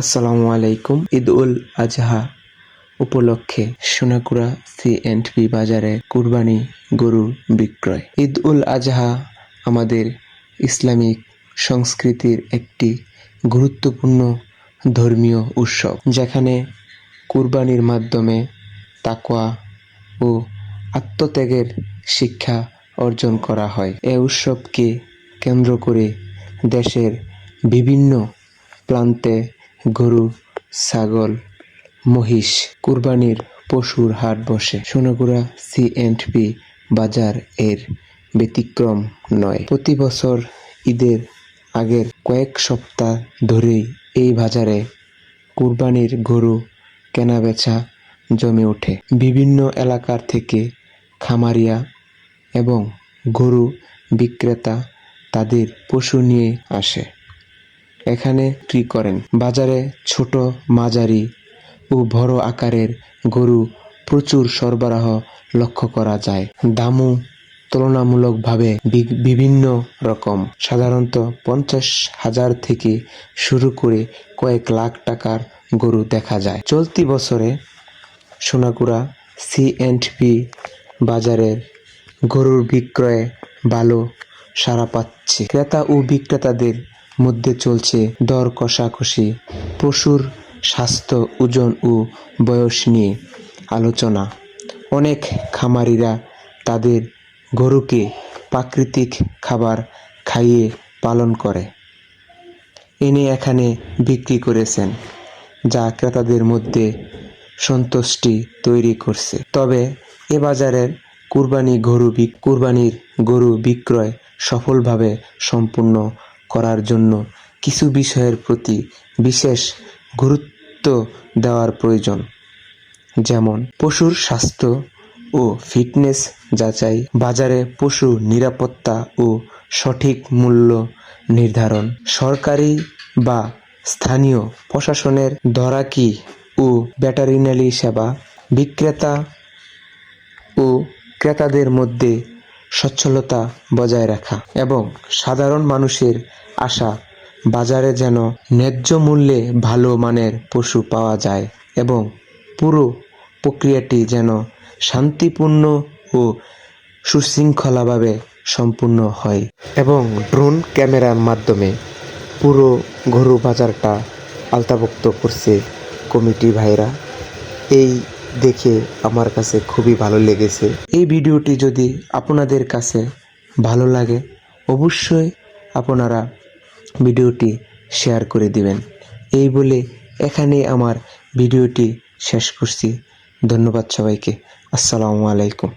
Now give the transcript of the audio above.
আসসালামু আলাইকুম। ঈদ উল আজহা উপলক্ষে সোনাকুড়া সি এন্ড পি বাজারে কুরবানি গরু বিক্রয়। ঈদ উল আজহা আমাদের ইসলামিক সংস্কৃতির একটি গুরুত্বপূর্ণ ধর্মীয় উৎসব, যেখানে কুরবানির মাধ্যমে তাকোয়া ও আত্মত্যাগের শিক্ষা অর্জন করা হয়। এ উৎসবকে কেন্দ্র করে দেশের বিভিন্ন প্রান্তে গরু, ছাগল, মহিষ, কুরবানির পশুর হাট বসে। সোনাগুড়া সি এন্ড পি বাজার এর ব্যতিক্রম নয়। প্রতি বছর ঈদের আগের কয়েক সপ্তাহ ধরেই এই বাজারে কুরবানির গরু কেনাবেচা জমে ওঠে। বিভিন্ন এলাকার থেকে খামারিয়া এবং গরু বিক্রেতা তাদের পশু নিয়ে আসে। এখানে বিক্রি করেন? বাজারে ছোট মাঝারি ও বড় আকারের গরু প্রচুর সরবরাহ লক্ষ্য করা যায়। দামও তুলনামূলকভাবে বিভিন্ন রকম। সাধারণত পঞ্চাশ হাজার থেকে শুরু করে কয়েক লাখ টাকার গরু দেখা যায়। চলতি বছরে সোনাকুড়া সি এন্ড পি বাজারের গরুর বিক্রয়ে ভালো সাড়া পাচ্ছে। ক্রেতা ও বিক্রেতাদের মধ্যে চলছে দর কষাকষি, পশুর স্বাস্থ্য, ওজন ও বয়স নিয়ে আলোচনা। অনেক খামারিরা তাদের গরুকে প্রাকৃতিক খাবার খাইয়ে পালন করে। এনে এখানে বিক্রি করেছেন, যা ক্রেতাদের মধ্যে সন্তুষ্টি তৈরি করছে। তবে এ বাজারের কুরবানি গরু কুরবানির গরু বিক্রয় সফলভাবে সম্পূর্ণ করার জন্য কিছু বিষয়ের প্রতি বিশেষ গুরুত্ব দেওয়ার প্রয়োজন। যেমন, পশুর স্বাস্থ্য ও ফিটনেস যাচাই, বাজারে পশু নিরাপত্তা ও সঠিক মূল্য নির্ধারণ, সরকারি বা স্থানীয় প্রশাসনের দরাকি ও ব্যাটারিনালি সেবা, বিক্রেতা ও ক্রেতাদের মধ্যে সচ্ছলতা বজায় রাখা এবং সাধারণ মানুষের আশা, বাজারে যেন ন্যায্য মূল্যে ভালো মানের পশু পাওয়া যায় এবং পুরো প্রক্রিয়াটি যেন শান্তিপূর্ণ ও সুশৃঙ্খলাভাবে সম্পূর্ণ হয় এবং ড্রোন ক্যামেরার মাধ্যমে পুরো গরু বাজারটা আলতাভুক্ত করছে কমিটি ভাইরা। এই দেখে আমার কাছে খুবই ভালো লেগেছে। এই ভিডিওটি যদি আপনাদের কাছে ভালো লাগে, অবশ্যই আপনারা ভিডিওটি শেয়ার করে দিবেন। এই বলে এখানে আমার ভিডিওটি শেষ করছি। ধন্যবাদ সবাইকে। আসসালামু আলাইকুম।